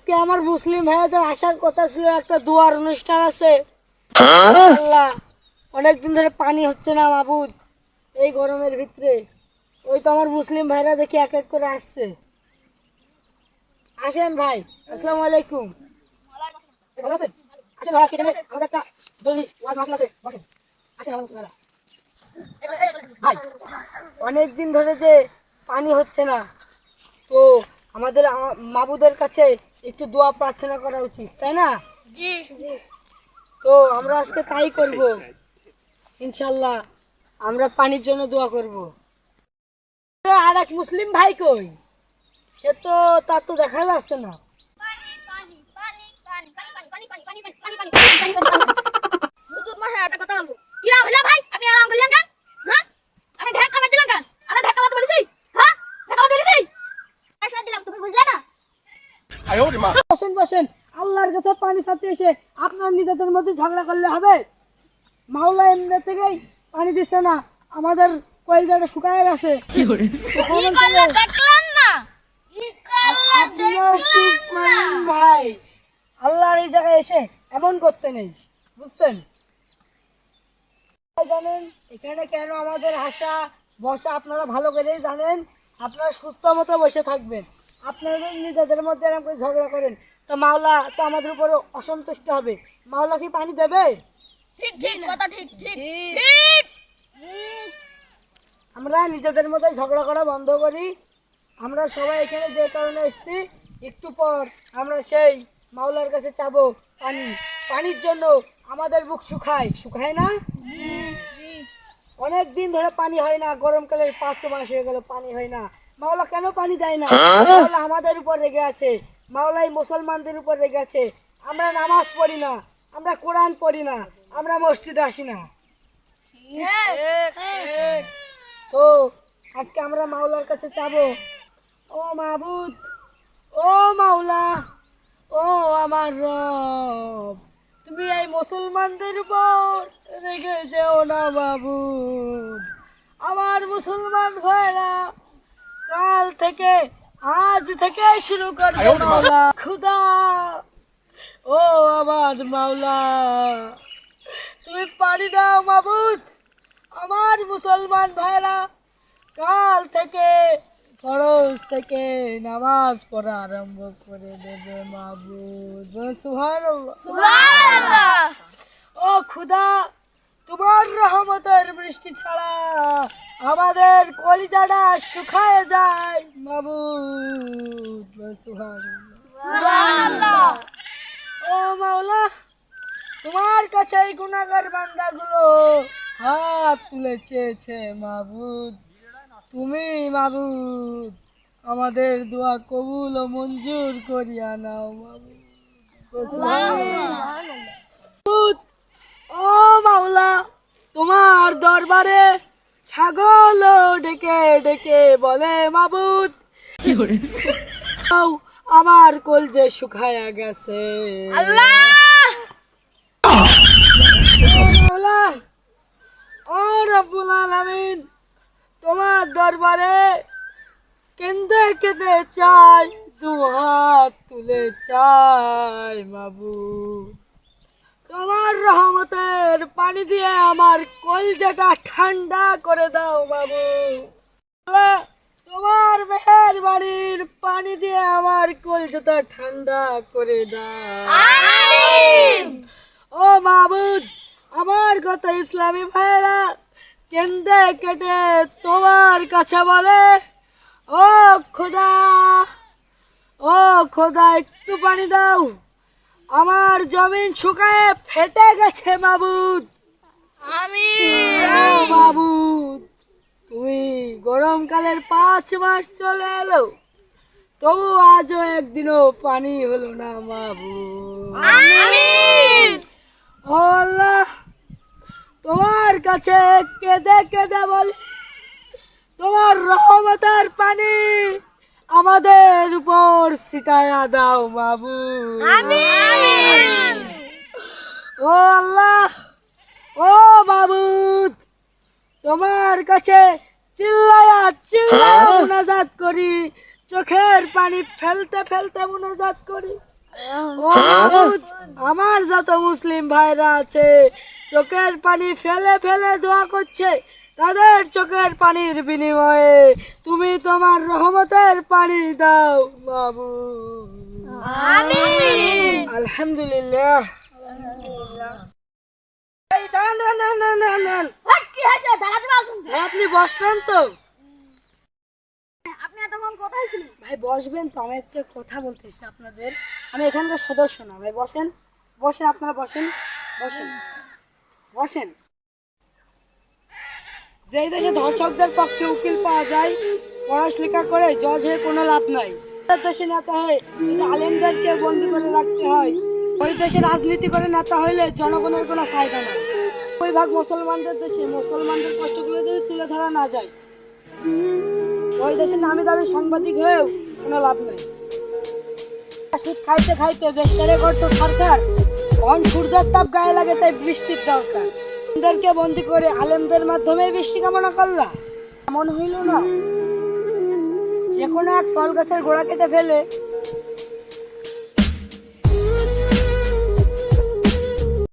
আজকে আমার মুসলিম ভাইদের আসার কথা ছিল একটা দুয়ার অনুষ্ঠান আছে। আল্লাহ অনেকদিন ধরে পানি হচ্ছে না মাবুদ এই গরমের ভিতরে। ওই তো আমার মুসলিম ভাইরা দেখি এক এক করে আসছে। আসেন ভাই আসসালামু আলাইকুম। ভালো আছেন? আসেন ভাই আজকে আমাদের একটা জরুরি ওয়াজ মাহফিল আছে বসেন। আসেন আমার ভাই অনেক দিন ধরে যে পানি হচ্ছে না তো আমাদের মাবুদের কাছে একটু দোয়া প্রার্থনা করা উচিত তাই না? তো আমরা আজকে তাই করব। ইনশাল্লাহ আমরা পানির জন্য দোয়া করব। আর এক মুসলিম ভাই কই? সে তো তার তো দেখা যাচ্ছে না হুজুর মশাই একটা কথা বলব কি রাও হলো ভাই আপনি আরাম করলেন কেন হ্যাঁ আমি ঢাকা বাদ দিলাম কেন আমি ঢাকা বাদ বলেছি হ্যাঁ ঢাকা বাদ বলেছি আশীর্বাদ দিলাম তুমি বুঝলে না বসেন বসেন। আল্লাহর কাছে পানি সাথে এসে আপনার নিজেদের মধ্যে ঝগড়া করলে হবে। মাওলা এমনি থেকেই পানি দিচ্ছে না। আমাদের কয়েকটা শুকায় গেছে। ভাই আল্লাহর এই জায়গায় এসে এমন করতে নেই। বুঝছেন? জানেন এখানে কেন আমাদের হাসা বসা আপনারা ভালো করেই জানেন। আপনারা সুস্থ মতো বসে থাকবেন। আপনারা যদি নিজেদের মধ্যে এরকম করে ঝগড়া করেন তো মাওলা তো আমাদের উপরে অসন্তুষ্ট হবে। মাওলা কি পানি দেবে? ঠিক ঠিক কথা ঠিক ঠিক ঠিক। আমরা নিজেদের মধ্যে ঝগড়া করা বন্ধ করি। আমরা সবাই এখানে যে কারণে এসেছি একটু পর আমরা সেই মাওলার কাছে চাবো পানি। পানির জন্য আমাদের বুক শুকায়। শুকায় না? অনেক দিন ধরে পানি হয় না গরমকালের পাঁচ ছ মাস হয়ে গেল পানি হয় না। মাওলা কেন পানি দেয় না? মাওলা আমাদের উপর রেগে আছে। মাওলাই মুসলমানদের উপর রেগে আছে। আমরা নামাজ পড়ি না আমরা কোরআন পড়ি না আমরা মসজিদে আসি না। তো আজকে আমরা মাওলার কাছে চাবো ও মাহবুদ ও মাওলা ও আমার রব তুমি এই মুসলমানদের উপর রেগে যেও না বাবু আমার মুসলমান ভাইরা কাল থেকে আজ থেকে শুরু করবে মাওলা। খুদা। ও আমার মাওলা। তুমি পারি দাও মাহবুদ আমার মুসলমান ভাইরা কাল থেকে ফরজ থেকে নামাজ পড়া আরম্ভ করে দেবে মাবুদ। সুবহানাল্লাহ। সুবহানাল্লাহ। ও খুদা তোমার রহমতের বৃষ্টি ছাড়া আমাদের কলিজাটা শুকায় যায় সুবহানাল্লাহ। ও মাওলা তোমার কাছে এই গুণাগার বান্দাগুলো হাত তুলে চেয়েছে মাবুদ। তুমি মাবুদ আমাদের দোয়া কবুল ও মঞ্জুর করিয়া নাও মাবুদ, ও মাওলা তোমার দরবারে ছাগল ডেকে ডেকে বলে মাবুদ আমার কোল যে শুকায়া গেছে। ও রব্বুল আলামিন তোমার দরবারে কেন্দে কেঁদে চাই দু হাত তুলে চাই বাবু তোমার রহমতের পানি দিয়ে আমার কলজাটা ঠান্ডা করে দাও বাবু। তোমার মেহের বাড়ির পানি দিয়ে আমার কলজাটা ঠান্ডা করে দাও। ও মাবুদ আমার কথা ইসলামী ভাইরা কেন্দে কেটে তোমার কাছে বলে ও খোদা ও খোদা একটু পানি দাও। আমার জমিন শুকায় ফেটে গেছে মাবুদ। আমি মাবুদ। তুমি গরমকালের পাঁচ মাস চলে এলো। তবু আজও একদিনও পানি হলো না মাবুদ। আল্লাহ তোমার কাছে কেঁদে কেঁদে বলি তোমার রহমতের পানি আমাদের উপর ছিটায়া দাও বাবু। ও আল্লাহ। ও বাবুদ তোমার কাছে চিল্লায়া চিল্লায়া মুনাজাত করি। চোখের পানি ফেলতে ফেলতে মুনাজাত করি। ও মাবুদ, আমার যত মুসলিম ভাইরা আছে চোখের পানি ফেলে ফেলে দোয়া করছে তাদের চোখের পানির বিনিময়ে তুমি তোমার রহমতের পানি দাও বাবু। আলহামদুলিল্লাহ। ভাই, আপনি বসবেন তো। ভাই বসবেন তো আমি একটা কথা বলতেছি আপনাদের। আমি এখানকার সদস্য না। ভাই বসেন। বসেন আপনারা বসেন। বসেন। বসেন। যেই দেশে ধর্ষকদের পক্ষে উকিল পাওয়া যায় পড়াশলেখা করে জজ হয়ে কোনো লাভ নাই। দেশে নেতা হয়ে আলেমদেরকে বন্দি করে রাখতে হয়, ওই দেশে রাজনীতি করে নেতা হইলে জনগণের কোনো ফায়দা নাই। ওই ভাগ মুসলমানদের দেশে মুসলমানদের কষ্টগুলো যদি তুলে ধরা না যায়, ওই দেশে নামি দামি সাংবাদিক হয়েও কোনো লাভ নেই। খাইতে খাইতে দেশটারে করছ সরকার, অন সূর্যের তাপ গায়ে লাগে তাই বৃষ্টির দরকার। আলেমদেরকে বন্দি করে আলেমদের মাধ্যমে বৃষ্টি কামনা করলা। এমন হইল না। যে কোনো এক ফল গাছের গোড়া কেটে ফেলে